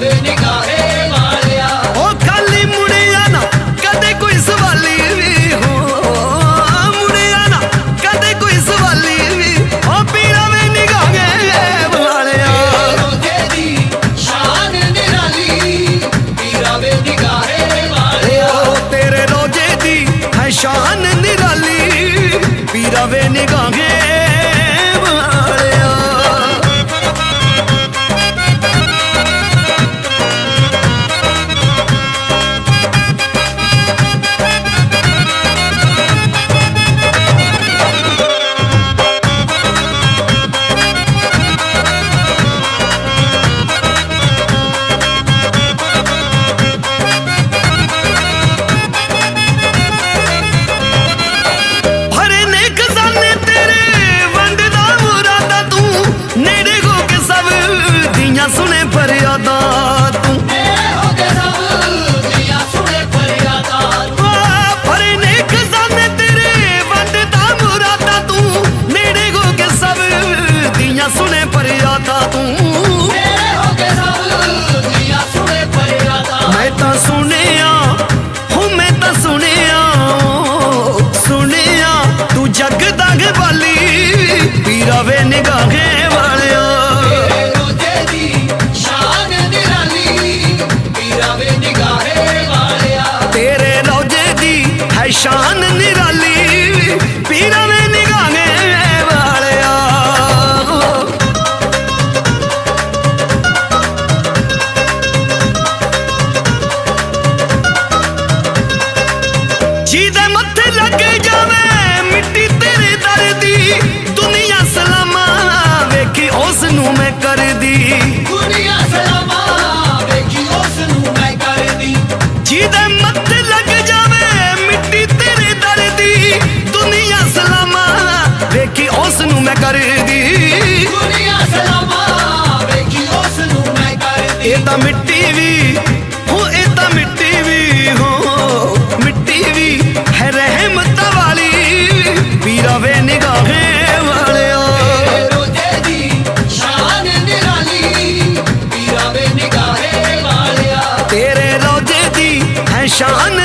Dominican. ਜੱਗ ਤੰਗ ਬਾਲੀ ਮਿੱਟੀ ਵੀ ਤਾਂ ਮਿੱਟੀ ਵੀ ਹੋ। ਵੀ ਹੈ ਰਹਿਮਤ ਵਾਲੀ। ਵੀਰਾ ਵੇ ਨਿਗਾਹੇ ਦੀ ਸ਼ਾਨ ਨਿਰਾਲੀ। ਤੇਰੇ ਰੋਜੇ ਦੀ ਹੈ ਸ਼ਾਨ